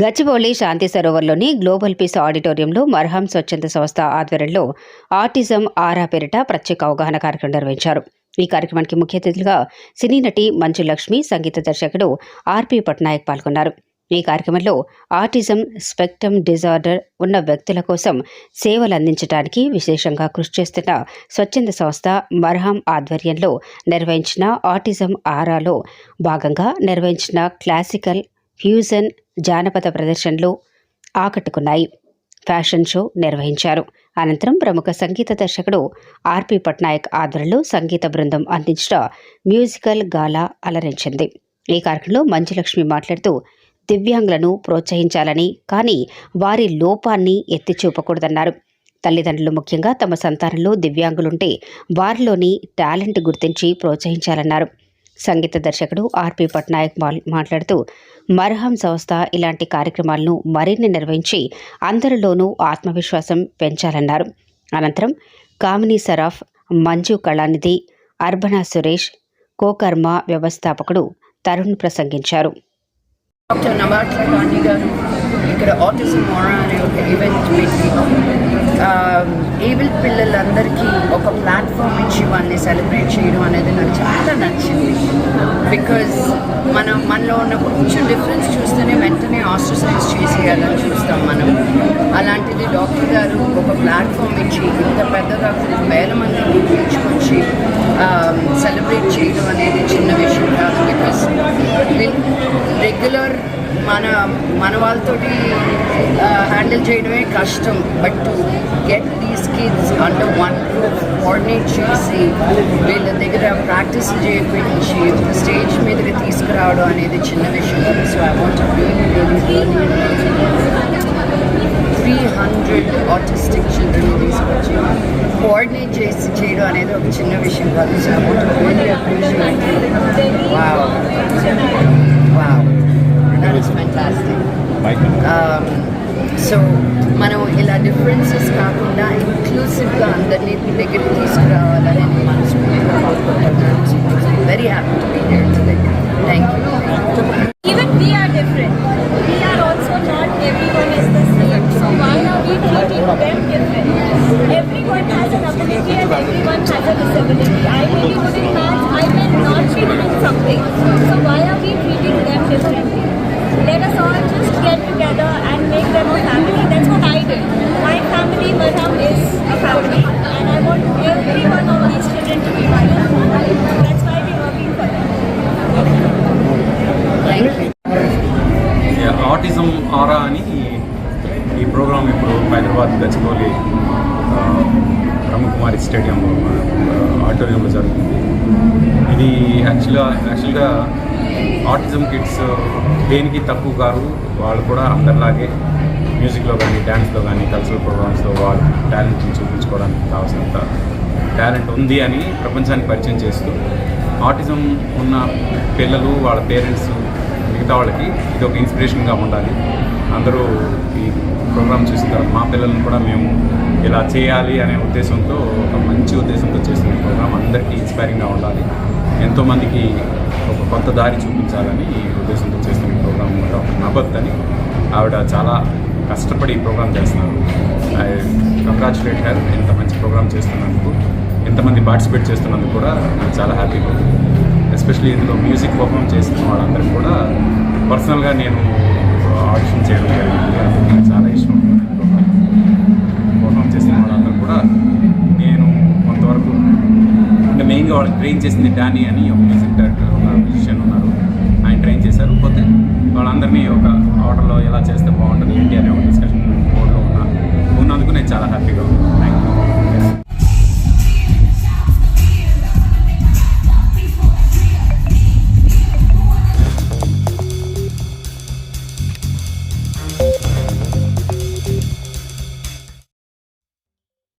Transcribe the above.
గచ్చిబౌలి శాంతి సరోవర్లోని global peace ఆడిటోరియంలో మర్హం స్వచ్ఛంద సంస్థ ఆధ్వర్యంలో ఆర్టిజం ఆరా పేరిట ప్రత్యేక అవగాహన కార్యక్రమం నిర్వహించారు. ఈ కార్యక్రమానికి ముఖ్య అతిథులుగా సినీ నటి మంచు లక్ష్మి సంగీత దర్శకుడు ఆర్పి పట్నాయక్ పాల్గొన్నారు. ఈ కార్యక్రమంలో ఆర్టిజం స్పెక్ట్రమ్ డిజార్డర్ ఉన్న వ్యక్తుల కోసం సేవలు అందించడానికి విశేషంగా కృషి చేస్తున్న స్వచ్ఛంద సంస్థ మర్హం ఆధ్వర్యంలో నిర్వహించిన ఆటిజం ఆరాలో భాగంగా నిర్వహించిన క్లాసికల్ ఫ్యూజన్ జానపద ప్రదర్శనలు ఆకట్టుకున్నాయి. ఫ్యాషన్ షో నిర్వహించారు. అనంతరం ప్రముఖ సంగీత దర్శకుడు ఆర్పి పట్నాయక్ ఆధ్వర్యంలో సంగీత బృందం అందించిన మ్యూజికల్ గాలా అలరించింది. ఈ కార్యక్రమంలో మంజులక్ష్మి మాట్లాడుతూ దివ్యాంగులను ప్రోత్సహించాలని కానీ వారి లోపాన్ని ఎత్తి చూపకూడదన్నారు తల్లిదండ్రులు ముఖ్యంగా తమ సంతానంలో దివ్యాంగులుంటే వారిలోని టాలెంట్ గుర్తించి ప్రోత్సహించాలన్నారు. సంగీత దర్శకుడు ఆర్పి పట్నాయక్ మాట్లాడుతూ మర్హం సంస్థ ఇలాంటి కార్యక్రమాలను మరిన్ని నిర్వహించి అందరిలోనూ ఆత్మవిశ్వాసం పెంచాలన్నారు. అనంతరం కామినీ సరాఫ్ మంజు కళానిధి అర్బనా సురేష్ కోకర్మ వ్యవస్థాపకుడు తరుణ్ ప్రసంగించారు. డాక్టర్ నబాట్ల గాంధీ గారు ఇక్కడ ఆటిజం మోరా అనే ఒక ఈవెంట్ పెట్టి Um, ఏబుల్ పిల్లలందరికీ ఒక ప్లాట్ఫామ్ ఇచ్చి వాళ్ళని సెలబ్రేట్ చేయడం అనేది నాకు చాలా నచ్చింది. బికాజ్ మనం మనలో ఉన్న కొంచెం డిఫరెన్స్ చూస్తేనే వెంటనే ఆస్ట్రసైజ్ చేసేయాలని చూస్తాం మనం. అలాంటిది డాక్టర్ గారు ఒక ప్లాట్ఫామ్ ఇచ్చి ఇంత పెద్దగా వేల మందిని పిలుచుకొచ్చి um, సెలబ్రేట్ చేయడం అనేది చిన్న విషయం కాదు బికాస్ రెగ్యులర్ మన మన వాళ్ళతోటి హ్యాండిల్ చేయడమే కష్టం. But to get these kids under one group coordinate చేసి వీళ్ళ దగ్గర ప్రాక్టీస్ చేయించి స్టేజ్ మీదకి తీసుకురావడం అనేది చిన్న విషయం. So I want three hundred autistic children తీసుకొచ్చి కోఆర్డినేట్ చేసి చేయడం అనేది ఒక చిన్న విషయం కాదు. So I want appreciate wow wow that is fantastic so మనం ఇలా డిఫరెన్సెస్ కాకుండా ఇంక్లూసివ్గా అందరినీ దగ్గరికి తీసుకురావాలని నేను మనస్ఫూర్తిగా ఆటిజం ఆరా అని ఈ ప్రోగ్రామ్ ఇప్పుడు హైదరాబాద్ గచ్చిబౌలి బ్రహ్మకుమారి స్టేడియం ఆడిటోరియంలో జరుగుతుంది. ఇది యాక్చువల్గా యాక్చువల్గా ఆటిజం కిడ్స్ దేనికి తక్కువ కాదు వాళ్ళు కూడా అందరిలాగే మ్యూజిక్లో కానీ డ్యాన్స్లో కానీ కల్చరల్ ప్రోగ్రామ్స్లో వాళ్ళ టాలెంట్ని చూపించుకోవడానికి కావాల్సినంత టాలెంట్ ఉంది అని ప్రపంచానికి పరిచయం చేస్తూ ఆటిజం ఉన్న పిల్లలు వాళ్ళ పేరెంట్స్ మిగతా వాళ్ళకి ఇది ఒక ఇన్స్పిరేషన్గా ఉండాలి. అందరూ ఈ ప్రోగ్రామ్ చూసిన తర్వాత మా పిల్లల్ని కూడా మేము ఇలా చేయాలి అనే ఉద్దేశంతో ఒక మంచి ఉద్దేశంతో చేస్తున్న ప్రోగ్రామ్ అందరికీ ఇన్స్పైరింగ్గా ఉండాలి. ఎంతోమందికి ఒక కొత్త దారి చూపించాలని ఈ ఉద్దేశంతో చేస్తున్న ప్రోగ్రామ్ ఒక నబత్ అని ఆవిడ చాలా కష్టపడి ఈ ప్రోగ్రామ్ చేస్తున్నారు ఐ కంగ్రాచులేట్ హెర్ ఇంత మంచి ప్రోగ్రామ్ చేస్తున్నందుకు ఎంతమంది పార్టిసిపేట్ చేస్తున్నందుకు కూడా నాకు చాలా హ్యాపీగా ఉంది ఎస్పెషల్లీ ఇందులో మ్యూజిక్ పర్ఫామ్ చేస్తున్న వాళ్ళందరికీ కూడా పర్సనల్గా నేను ఆడిషన్ చేయడం జరిగింది. అది నాకు చాలా ఇష్టం. పర్ఫామ్ చేసిన వాళ్ళందరూ కూడా నేను కొంతవరకు అంటే మెయిన్గా వాళ్ళు ట్రైన్ చేసింది డానీ అని ఒక మ్యూజిక్ డైరెక్టర్ ఒక మ్యూజిషియన్ ఉన్నారు. ఆయన ట్రైన్ చేశారు. పోతే వాళ్ళందరినీ ఒక ఆర్డర్లో ఎలా చేస్తే బాగుంటుంది ఏంటి అనే ఒక డిస్కషన్